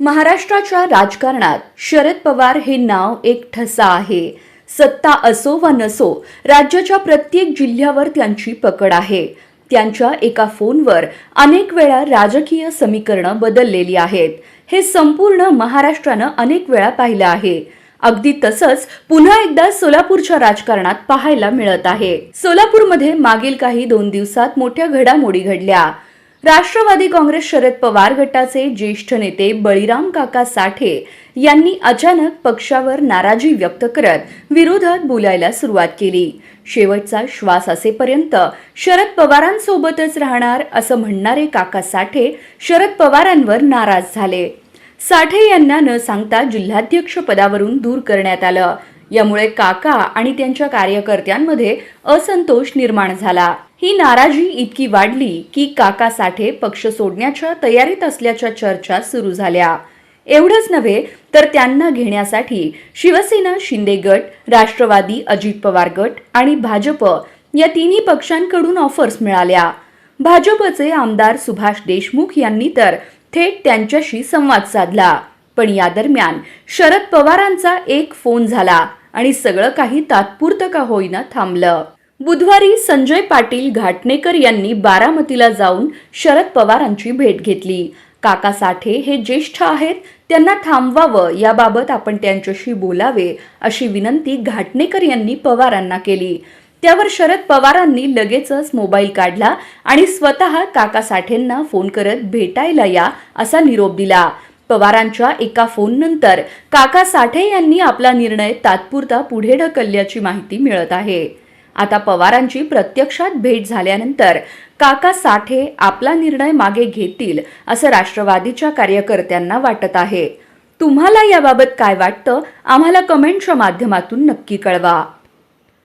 महाराष्ट्राच्या राजकारणात शरद पवार हे नाव एक ठसा आहे. सत्ता असो वा नसो राज्याच्या प्रत्येक जिल्ह्यावर त्यांची पकड आहे. त्यांच्या एका फोनवर अनेक वेळा राजकीय समीकरणं बदललेली आहेत. हे संपूर्ण महाराष्ट्रानं अनेक वेळा पाहिलं आहे. अगदी तसंच पुन्हा एकदा सोलापूरच्या राजकारणात पाहायला मिळत आहे. सोलापूरमध्ये मागील काही दोन दिवसात मोठ्या घडामोडी घडल्या. राष्ट्रवादी काँग्रेस शरद पवार गटाचे ज्येष्ठ नेते बळीराम काका साठे यांनी अचानक पक्षावर नाराजी व्यक्त करत विरोधात बोलायला सुरुवात केली. शेवटचा श्वास असेपर्यंत शरद पवारांसोबतच राहणार असं म्हणणारे काका साठे शरद पवारांवर नाराज झाले. साठे यांना न सांगता जिल्हाध्यक्ष पदावरून दूर करण्यात आलं. यामुळे काका आणि त्यांच्या कार्यकर्त्यांमध्ये असंतोष निर्माण झाला. ही नाराजी इतकी वाढली की काका साठे पक्ष सोडण्याच्या तयारीत असल्याच्या चर्चा सुरू झाल्या. एवढंच नव्हे तर त्यांना घेण्यासाठी शिवसेना शिंदे गट राष्ट्रवादी अजित पवार गट आणि भाजप या तिन्ही पक्षांकडून ऑफर्स मिळाल्या. भाजपचे आमदार सुभाष देशमुख यांनी तर थेट त्यांच्याशी संवाद साधला. पण या दरम्यान शरद पवारांचा एक फोन झाला. आणि सगळं काही तात्पुरतं का होईना थांबलं. बुधवारी संजय पाटील घाटणेकर यांनी बारामतीला जाऊन शरद पवारांची भेट घेतली. काका साठे हे ज्येष्ठ आहेत त्यांना थांबवावं याबाबत आपण त्यांच्याशी बोलावे अशी विनंती घाटणेकर यांनी पवारांना केली. त्यावर शरद पवारांनी लगेचच मोबाईल काढला आणि स्वतः काका साठेंना फोन करत भेटायला या असा निरोप दिला. पवारांच्या एका फोननंतर काका साठे यांनी आपला निर्णय तात्पुरता पुढे ढकलल्याची माहिती मिळत आहे. आता पवारांची प्रत्यक्षात भेट झाल्यानंतर काका साठे आपला निर्णय मागे घेतील असं राष्ट्रवादीच्या कार्यकर्त्यांना वाटत आहे. तुम्हाला याबाबत काय वाटतं? आम्हाला कमेंटच्या माध्यमातून नक्की कळवा.